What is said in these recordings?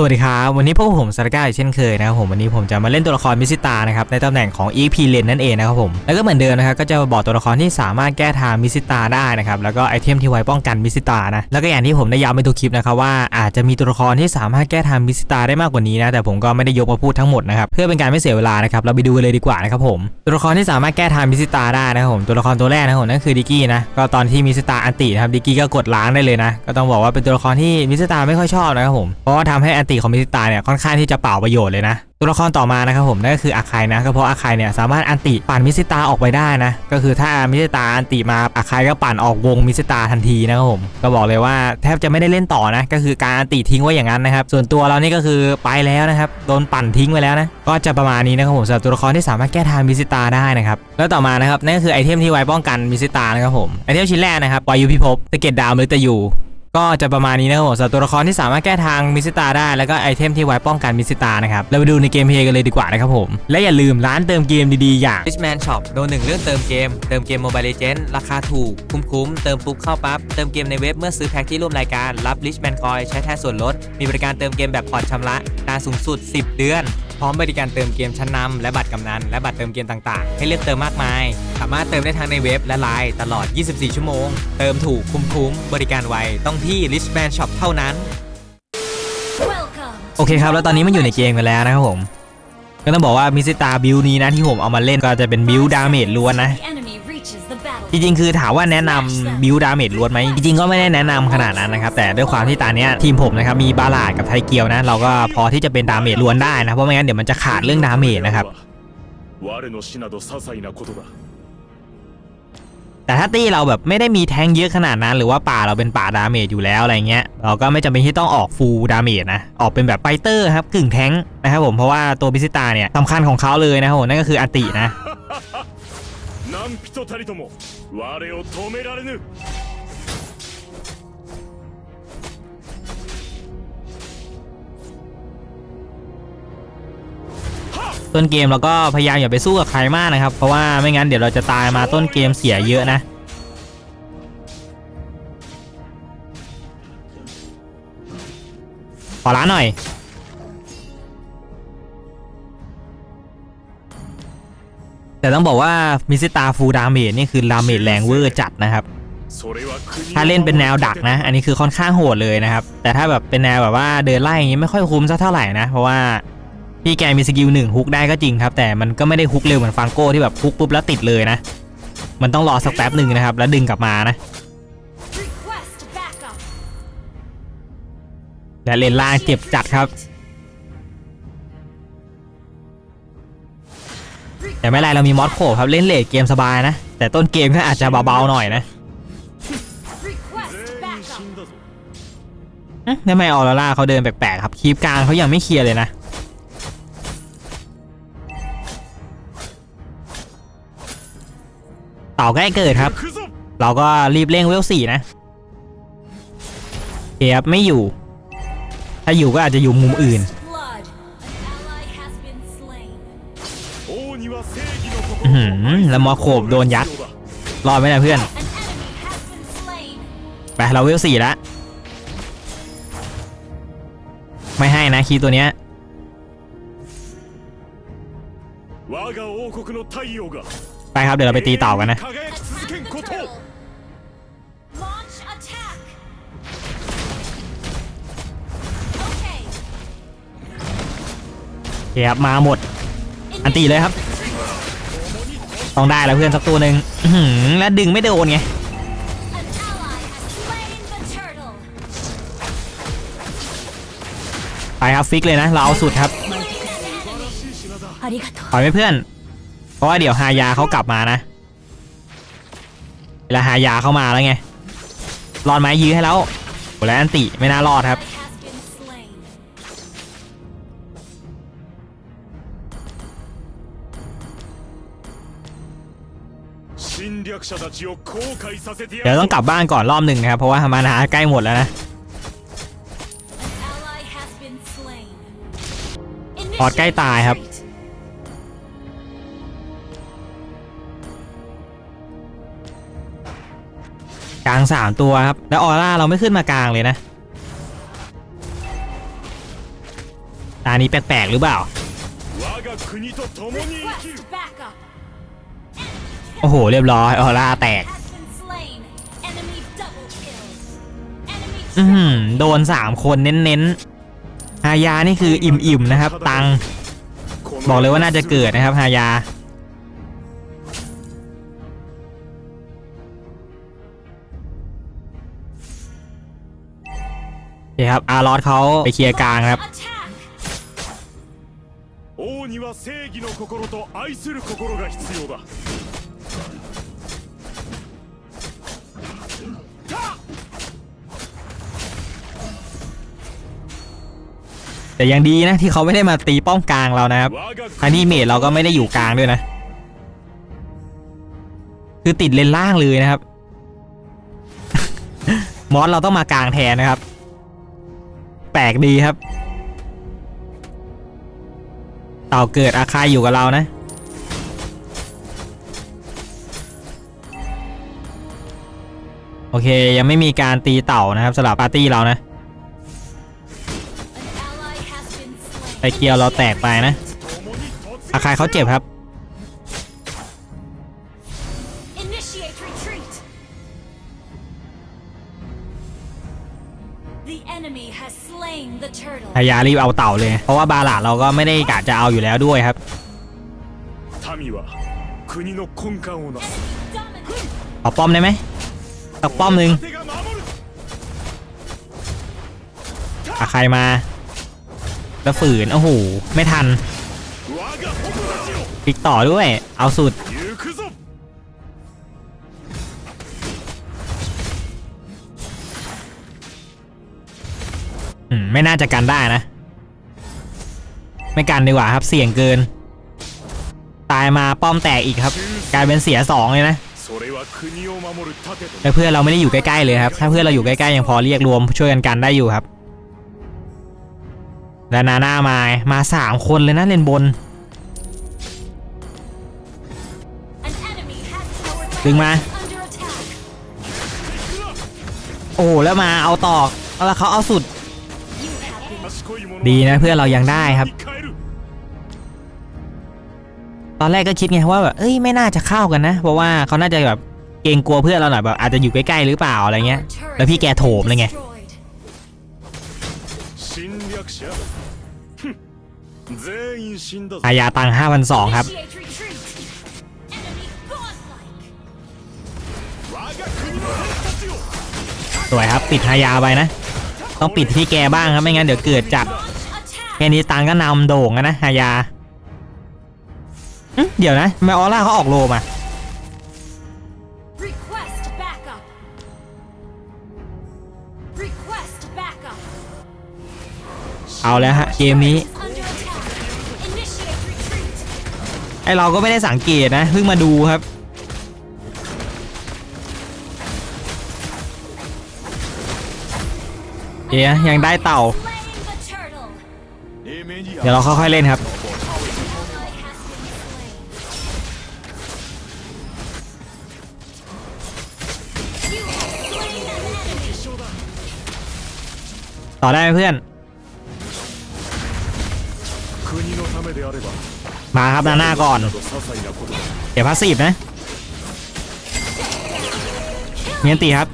สวัสดีครับ วันนี้พวกผมสารก้าอีกเช่นเคยนะครับผมวันนี้ผมจะมาเล่นตัวละครมิสซิตานะครับในตำแหน่งของ EP เลนนั่นเองนะครับผมแล้วก็เหมือนเดิมนะครับก็จะบอกตัวละครที่สามารถแก้ทางมิสซิตาได้นะครับแล้วก็ไอเทมที่ไว้ป้องกันมิสซิตานะแล้วก็อย่างที่ผมได้ย้ำไปทุกคลิปนะครับว่าอาจจะมีตัวละครที่สามารถแก้ทางมิสซิตาได้มากกว่านี้นะแต่ผมก็ไม่ได้ยกมาพูดทั้งหมดนะครับเพื่อเป็นการไม่เสียเวลานะครับเราไปดูกันเลยดีกว่านะครับผมตัวละครที่สามารถแก้ทางมิสซิตาได้นะครับผมตัวละครตัวแรกนะครับผมนั่นคือดิกี้นะก็ตอนที่มิสซิตาอันตินะครับดิกกี้ก็กดล้างได้เลยนะก็ต้องบอกว่าเป็นตัวละครที่มิสซิตาไม่ค่อยชอบนะครับผมเพราะว่าทำให้อันติของมิสซิตาเนี่ยค่อนข้างที่จะเปล่าประโยชน์เลยนะ ตัวละครต่อมานะครับผมนั่นก็คืออาคายนะก็เพราะอาคายเนี่ยสามารถอันติปั่นมิสซิตาออกไปได้นะ ก็คือถ้ามิสซิตาอันติมาอาคายก็ปั่นออกวงมิสซิตาทันทีนะครับผมก็บอกเลยว่าแทบจะไม่ได้เล่นต่อนะ ก็คือการอันติทิ้งไว้อย่างนั้นนะครับ ส่วนตัวเรานี่ก็คือไปแล้วนะครับโดนปั่นทิ้งไปแล้วนะก็จะประมาณนี้นะครับผมสำหรับตัวละครที่สามารถแก้ทางมิสซิตาได้นะครับแล้วต่อมานะครับนั่นก็คือไอเทมที่ไว้ป้องกันมิสซิตานะครับผมไอเทมชิ้นแรกนะครับวายุพิภพสะเก็ดดาวมฤตยู ก็จะประมาณนี้นะครับผมสำหรับตัวละครที่สามารถแก้ทางมิสตาได้ แล้วก็ไอเทมที่ไว้ป้องกันมิสตานะครับเราไปดูในเกมเพลย์กันเลยดีกว่านะครับผม และอย่าลืมร้านเติมเกมดีๆ อย่าง Richman Shop โดนหนึ่งเรื่องเติมเกม เติมเกม Mobile Legends ราคาถูก คุ้มๆ เติมปุ๊บเข้าปั๊บ เติมเกมในเว็บเมื่อซื้อแพ็คที่ร่วมรายการ รับ Richman Coin ใช้แทนส่วนลด มีบริการเติมเกมแบบผ่อนชำระนานสูงสุด 10 เดือน พร้อมบริการเติมเกมชั้นนำและบัตรกำนันและบัตรเติมเกมต่างๆ ให้เลือกเติมมากมาย สามารถเติมได้ทั้งในเว็บและไลน์ตลอด 24 ชั่วโมง เติมถูกคุ้มๆบริการไวต้องที่ Richman Shop เท่านั้น โอเคครับ แล้วตอนนี้มันอยู่ในเกมกันแล้วนะครับผม ก็ต้องบอกว่ามิสซิตาบิลนี้นะที่ผมเอามาเล่นก็จะเป็นบิลดาเมจล้วนนะ จริงๆ คือถามว่าแนะนำบิวดาเมจล้วนไหมจริงๆ ก็ไม่ได้แนะนำขนาดนั้นนะครับแต่ด้วยความที่ตาเนี้ยทีมผมนะครับมีบาลาดกับไทเกียวนะเราก็พอที่จะเป็นดาเมจล้วนได้นะเพราะไม่งั้นเดี๋ยวมันจะขาดเรื่องดาเมจนะครับแต่ถ้าตี้เราแบบไม่ได้มีแทงเยอะขนาดนั้น หรือว่าป่าเราเป็นป่าดาเมจอยู่แล้วอะไรเงี้ยเราก็ไม่จำเป็นที่ต้องออกฟูลดาเมจนะออกเป็นแบบไฟเตอร์ครับกึ่งแทงนะครับผมเพราะว่าตัวบิซิตาเนี่ยสำคัญของเขาเลยนะครับนั่นก็คืออตินะ 何人たりとも我を止められぬ ต้นเกมเราก็พยายามอย่าไปสู้กับใครมากนะครับ เพราะว่าไม่งั้นเดี๋ยวเราจะตายมาต้นเกมเสียเยอะนะ ขอร้านหน่อย แต่ต้องบอกว่ามิสตาฟูดาเมจนี่คือดาเมจแรงเวอร์จัดนะครับ ถ้าเล่นเป็นแนวดักนะ อันนี้คือค่อนข้างโหดเลยนะครับ แต่ถ้าแบบเป็นแนวแบบว่าเดินไล่อย่างนี้ไม่ค่อยคุ้มสักเท่าไหร่นะ เพราะว่าพี่แกมีสกิลหนึ่งฮุกได้ก็จริงครับ แต่มันก็ไม่ได้ฮุกเร็วเหมือนฟังโก้ที่แบบฮุกปุ๊บแล้วติดเลยนะ มันต้องรอสักแป๊บหนึ่งนะครับ แล้วดึงกลับมานะ และเลนล่างเจ็บจัดครับ แต่ไม่ไรเรามีมอสโขบครับเล่นเลดเกมสบายนะ แต่ต้นเกมก็อาจจะเบาๆหน่อยนะทำไมออร่าเขาเดินแปลกๆครับคีบกลางเขายังไม่เคลียร์เลยนะต่อใกล้เกิดครับ เราก็รีบเร่งเวลสี่นะเคียบไม่อยู่ ถ้าอยู่ก็อาจจะอยู่มุมอื่น หืมแล้วมอโขบโดนยัด รอดไม่ได้เพื่อน ไปเราเวลสี่ละไม่ให้นะคีตัวเนี้ยไปครับเดี๋ยวเราไปตีเต่ากันนะเครับมาหมด อันตีเลยครับ ต้องได้แล้วเพื่อนสักตัวหนึ่งแล้วดึงไม่โดนไงไปครับฟิกเลยนะเราเอาสุดครับปล่อยไม่เพื่อน เพราะว่าเดี๋ยวฮายาเขากลับมานะเวลาหายาเข้ามาแล้วไงรอดไหมยื้อให้แล้วโหแล้วอันติไม่น่ารอดครับ เดี๋ยวるต้องกลับบ้านก่อนรอบหนึ่งนะครับ เพราะว่ามานาใกล้หมดแล้วนะ An ally has been slain. พอดใกล้ตายครับ Retreat. กลางสามตัวครับ แล้วออร่าเราไม่ขึ้นมากลางเลยนะตานี้แปลกๆหรือเปล่า โอ้โห เรียบร้อยออร่าแตก Has been slain. Enemy double kill. Enemy อือหือ triple โดน 3 คนเน้นๆ ฮายานี่คืออิ่มๆนะครับ ตังค์บอกเลยว่าน่าจะเกิดนะครับ ฮายา โอเคครับ อารอสเขาไปเคลียร์กลางครับ Attack. 王には正義の心と愛する心が必要だ แต่ยังดีนะที่เขาไม่ได้มาตีป้อมกลางเรานะครับฮันที่เมจเราก็ไม่ได้อยู่กลางด้วยนะ คือติดเลนล่างเลยนะครับ มอสเราต้องมากลางแทนนะครับ แปลกดีครับ เต่าเกิดอาคายอยู่กับเรานะโอเค ยังไม่มีการตีเต่านะครับสำหรับปาร์ตี้เรานะ ไอเกียวเราแตกไปนะ อาคายเขาเจ็บครับ พยายารีบเอาเต่าเลย เพราะว่าบาลาเราก็ไม่ได้กะจะเอาอยู่แล้วด้วยครับเอาป้อมได้ไหมตอกป้อมหนึ่งอาใครมา แล้วฝืน โอ้โห ไม่ทันติดต่อด้วย เอาสุดไม่น่าจะกันได้นะ ไม่กันดีกว่าครับ เสี่ยงเกิน ตายมาป้อมแตกอีกครับ กลายเป็นเสียสองเลยนะแต่เพื่อนเราไม่ได้อยู่ใกล้ๆเลยครับ ถ้าเพื่อนเราอยู่ใกล้ๆยังพอเรียกรวมช่วยกันกันได้อยู่ครับ และนาหน้ามามาสามคนเลยนะเลนบน ดึงมา โอ้แล้วมาเอาตอกแล้วเขาเอาสุด ดีนะเพื่อนเรายังได้ครับ ตอนแรกก็คิดไงว่าแบบเอ้ยไม่น่าจะเข้ากันนะ เพราะว่าเขาน่าจะแบบเกรงกลัวเพื่อนเราหน่อยแบบอาจจะอยู่ใกล้ๆหรือเปล่าอะไรเงี้ย แล้วพี่แกโถมเลยไง อายาตังห้าพันสองครับ สวยครับ ปิดฮายาไปนะ ต้องปิดที่แกบ้างครับ ไม่งั้นเดี๋ยวเกิดจัดแค่นี้ตังก็นำโด่งนะฮายา เดี๋ยวนะแมออร่าเขาออกโลมาเอาแล้วฮะ เกมนี้ ไอเราก็ไม่ได้สังเกตนะเพิ่งมาดูครับ เอ๊ยยังได้เต่า เดี๋ยวเราค่อยๆเล่นครับ ต่อได้เพื่อน มาครับหน้าหน้าก่อนเดี๋ยวพาสีบนะเงียนตีครับ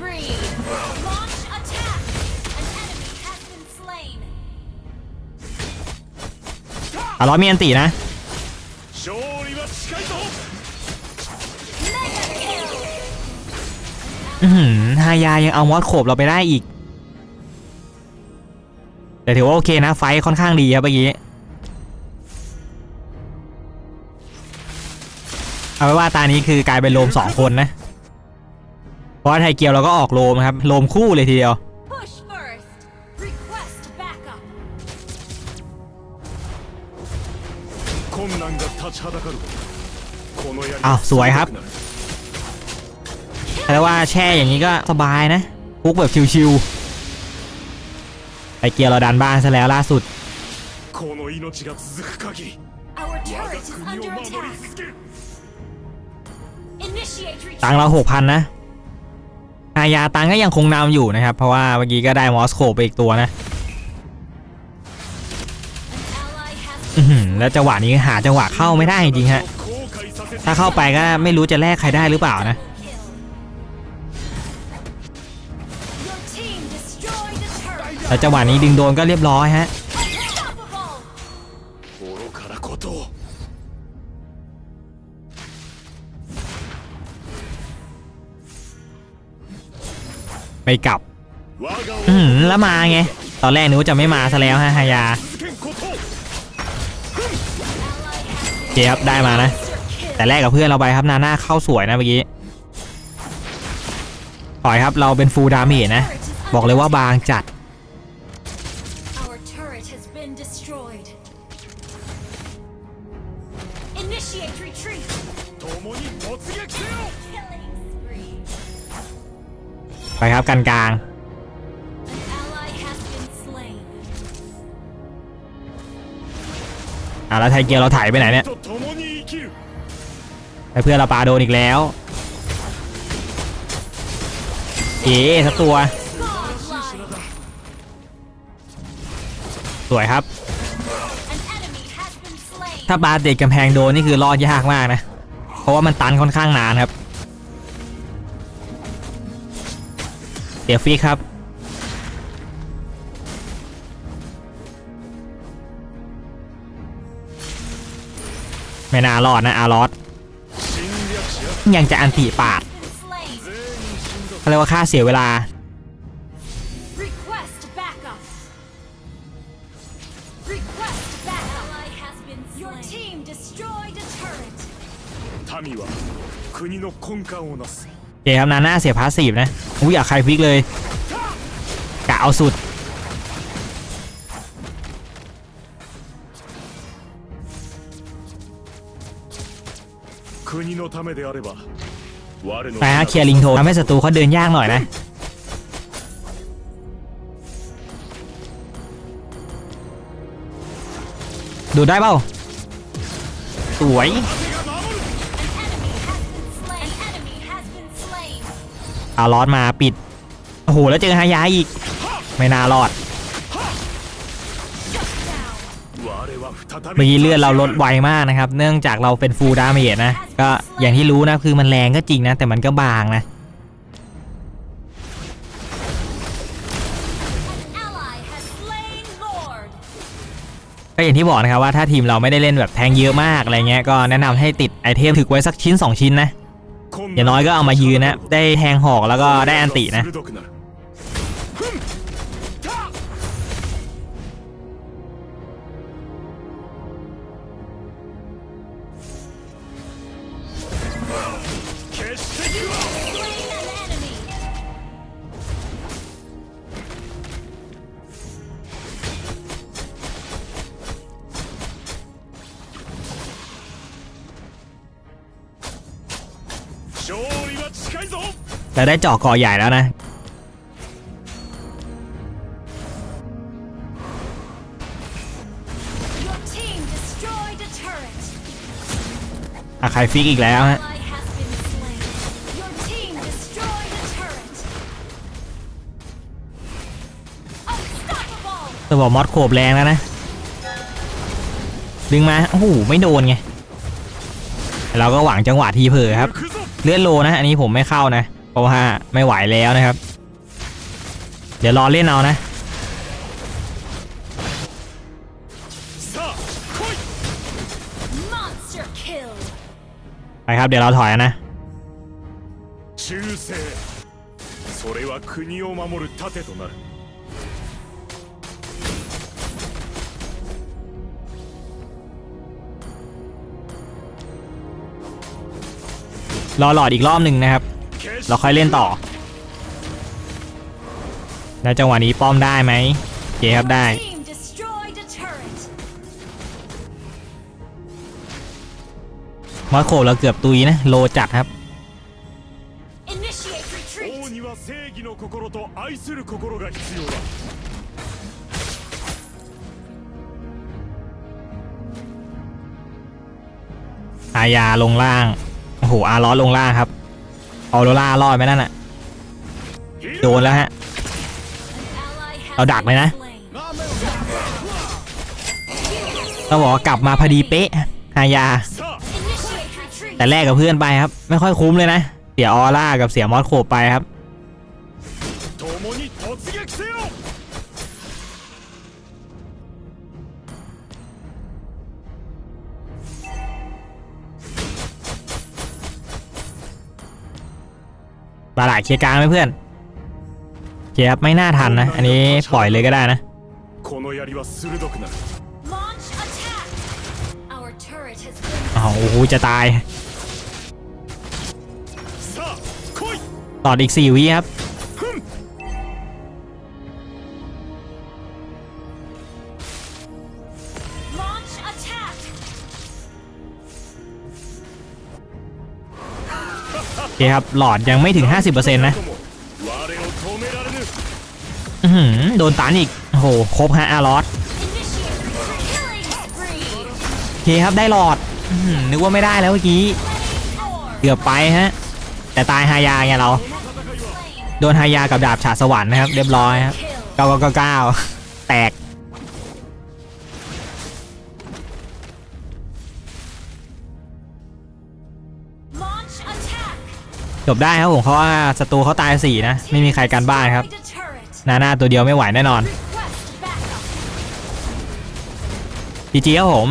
อาร้อยมีอันตีนะฮายายังเอามอสโขบเราไปได้อีก แต่ถือว่าโอเคนะ ไฟค่อนข้างดีครับเมื่อกี้ เอาไว้ว่าตานี้คือกลายเป็นโลมสองคนนะ เพราะว่าไทยเกียวเราก็ออกโลมครับ โลมคู่เลยทีเดียว Push first. Request backup. 困難が立ちはだかるこの槍 อ้าวสวยครับ แต่ว่าแช่อย่างนี้ก็สบายนะพุกแบบชิวๆไทยเกียวเราดันบ้านซะแล้วล่าสุด この命が続く限り Our 我 turret が is 国を under 守り attack. 続ける Initiate retreat. ตังเราหกพันนะ อาญาตังก็ยังคงนำอยู่นะครับ เพราะว่าเมื่อกี้ก็ได้มอสโคไปอีกตัวนะแล้วจังหวะนี้หาจังหวะเข้าไม่ได้จริงฮะ ถ้าเข้าไปก็ไม่รู้จะแลกใครได้หรือเปล่านะแล้วจังหวะนี้ดึงโดนก็เรียบร้อยฮะ ไม่กลับ 我が อือหือแล้วมาไง ตอนแรกนึกว่าจะไม่มาซะแล้วฮะฮายา 続けんことを เจครับได้มานะ แต่แรกกับเพื่อนเราไปครับนาน่าเข้าสวยนะเมื่อกี้ถอยครับเราเป็นฟูลดาเมจนะ บอกเลยว่าบางจัด Our turret has been destroyed. Initiate retreat. 共に突撃せよ ครับกันกลางอะแล้วไทเกียวเราถ่ายไปไหนเนี่ยไอเพื่อนเราปาโดนอีกแล้วเอ๋สักตัว สวยครับ ถ้าปาเติดกำแพงโดนนี่คือรอดยากมากนะ เพราะว่ามันตันค่อนข้างนานครับ เดี๋ยวฟิกครับ ไม่น่ารอดนะ อารอส 侵略者 ยังจะอันติปาด Been slain. 全員死んだ เขาเรียกว่าค่าเสียเวลา Request backup. Request backup. Ally has been slain. Your team destroyed a turret. 民は国の根幹をなす เคครับนาน่าเสียพาสซีฟนะอุ้ยอยากใครฟิกเลยกะเอาสุด ไปฮะเคลียร์ลิงโททำให้ศัตรูเขาเดินยากหน่อยนะดูได้เปล่าสวย เอาลอดมาปิด โอ้โห แล้วเจอฮายาอีก ไม่น่ารอด เมื่อกี้เลือดเราลดไวมากนะครับ เนื่องจากเราเป็นฟูลดาเมจนะ ก็อย่างที่รู้นะคือมันแรงก็จริงนะ แต่มันก็บางนะก็อย่างที่บอกนะครับว่าถ้าทีมเราไม่ได้เล่นแบบแทงเยอะมากอะไรเงี้ยก็แนะนำให้ติดไอเทมถือไว้สักชิ้น 2 ชิ้นนะ อย่างน้อยก็เอามายืนนะ ได้แทงหอกแล้วก็ได้อันตินะ ได้เจาะกอใหญ่แล้วนะอาใครฟิกอีกแล้วฮะตัวบอกมอดโขบแรงแล้วนะ ดึงมา โอ้โห ไม่โดนไง เราก็หวังจังหวะทีเผลอครับ เลื่อนโลนะ อันนี้ผมไม่เข้านะ เพราะว่าไม่ไหวแล้วนะครับ เดี๋ยวรอเล่นเอานะ さあ来い Monster kill. ไปครับ เดี๋ยวเราถอยนะ 忠誠それは国を守る盾となる รอหลอดอีกรอบหนึ่งนะครับ 決し เราค่อยเล่นต่อ แล้วจังหวะนี้ป้อมได้ไหมเกครับได้มอสโคเราเกือบตุยนะ โลจัดครับอายาลงล่าง โอ้โห อาล้อลงล่างครับ ออโรล่ารอดไหมนั่นอะโดนแล้วฮะ เราดักไหมนะเราบอกว่ากลับมาพอดีเป๊ะฮายา แต่แลกกับเพื่อนไปครับ ไม่ค่อยคุ้มเลยนะ เสียออร่ากับเสียมอสโคบไปครับ บาลาเคียร์กลางไหมเพื่อนเคียร์ไม่น่าทันนะ อันนี้ปล่อยเลยก็ได้นะอ้าวโอ้โหจะตาย ต่ออีกสี่วิครับ อเคครับ หลอดยังไม่ถึง 50%นะอืมโดนตานอีกโอ้โหครบฮะอาร์ลอดโอเคครับได้หลอดอนึกว่าไม่ได้แล้วเมื่อกี้ เกือบไปฮะ แต่ตายฮายาไงเรา โดนฮายากับดาบฉาสวรรค์นะครับ เรียบร้อยครับเก้าเก้าเก้าแตก จบได้ครับผมเพราะว่าศัตรูเขาตายสี่นะ ไม่มีใครกันบ้านครับ นาหน้าตัวเดียวไม่ไหวแน่นอนจีจีครับผม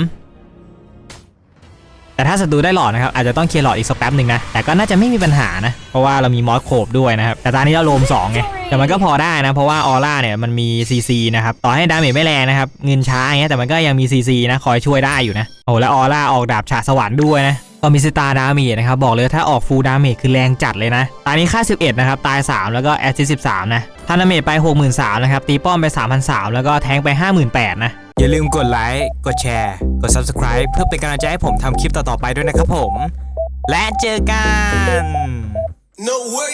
แต่ถ้าศัตรูได้หลอดนะครับ อาจจะต้องเคลียร์หลอดอีกสักแป๊บหนึ่งนะ แต่ก็น่าจะไม่มีปัญหานะ เพราะว่าเรามีมอสโคบด้วยนะครับ แต่ตอนนี้เราโลม2ไง แต่มันก็พอได้นะ เพราะว่าออร่าเนี่ยมันมี CC นะครับ ต่อให้ดาเมจไม่แรงนะครับ เงินช้าอย่างเงี้ย แต่มันก็ยังมี CC นะ คอยช่วยได้อยู่นะ โอ้แล้วออร่าออกดาบฉาสวรรค์ด้วยนะ ก็มีสตาร์ดาเมจนะครับ บอกเลยถ้าออกฟูลดาเมจคือแรงจัดเลยนะ ตอนนี้ค่า 11 นะครับ ตาย 3 แล้วก็แอสซิส13 นะทานาเมจไป 63,000นะครับ ตีป้อมไป3,300แล้วก็แทงไป 58,000นะ อย่าลืมกดไลค์ กดแชร์ กด Subscribe เพื่อเป็นกำลังใจให้ผมทำคลิปต่อๆไปด้วยนะครับผม และเจอกัน No way.